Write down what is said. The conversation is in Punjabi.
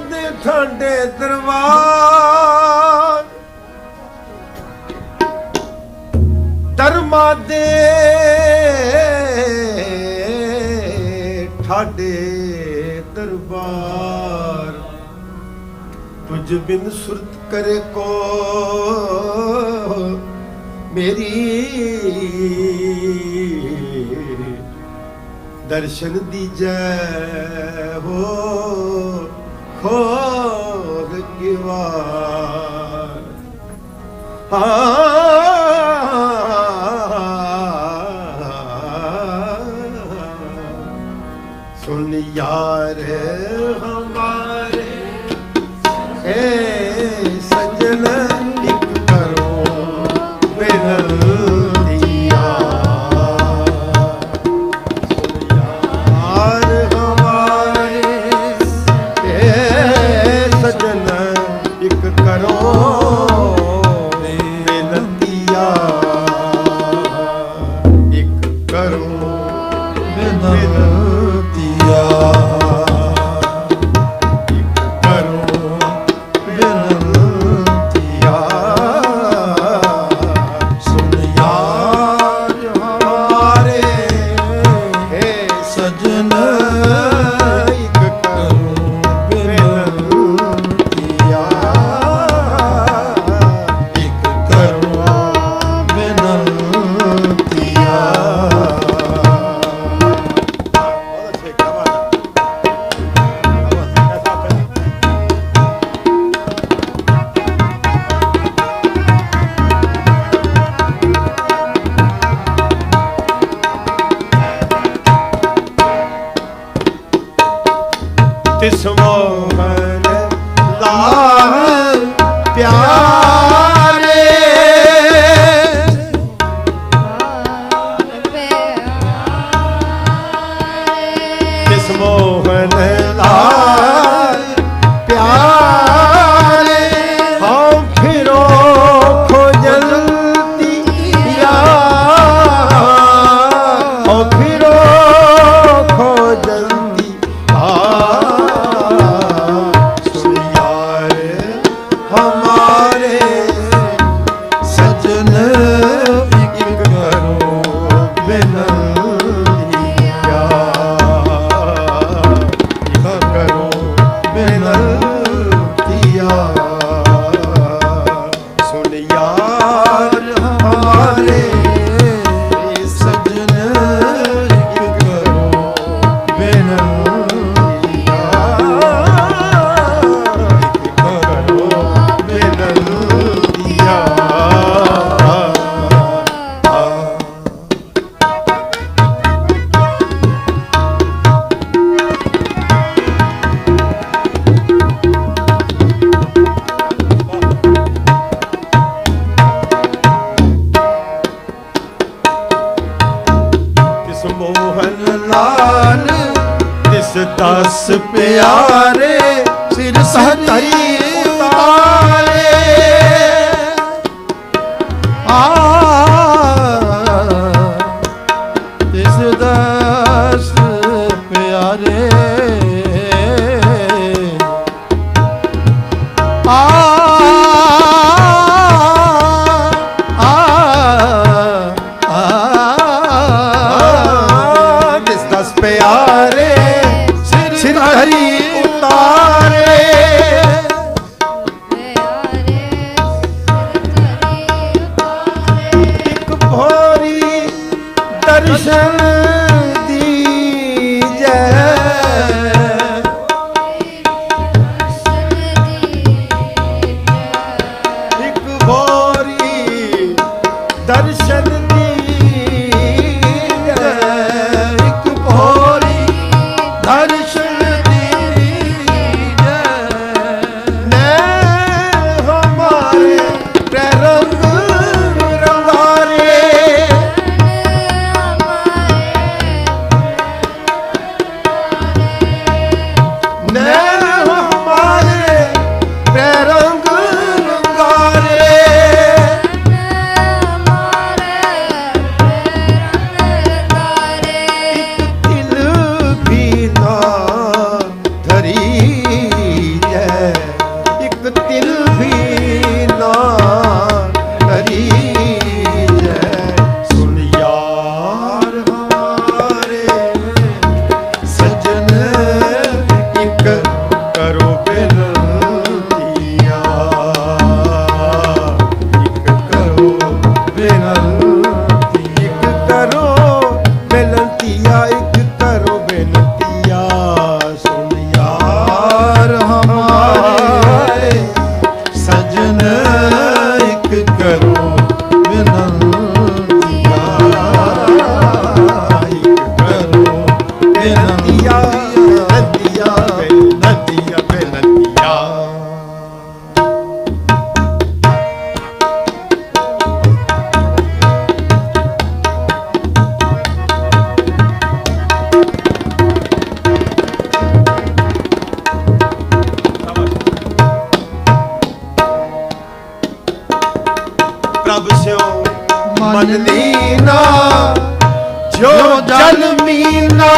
ਦੇ ਤੁਹਾਡੇ ਦਰਬਾਰ। ਧਰਮਾਂ ਦੇ ਤੁਹਾਡੇ ਦਰਬਾਰ। ਤੁਝ ਬਿਨ ਸੁਰਤ ਕਰੇ ਕੋ ਮੇਰੀ ਦਰਸ਼ਨ ਦੀ ਜੈ ਹੋ। Oh, that you are. ਤਿਸ ਮੋਹਨ ਲਾਹ আমার ਦਸ ਮੋਹਨ ਲਾਲ ਤਿਸ ਦਸ ਪਿਆਰੇ ਸਿਰ ਸਹਤਾਈ 제가 할. ਮਨ ਲੀਨਾ ਜੋ ਜਲ ਮੀਨਾ।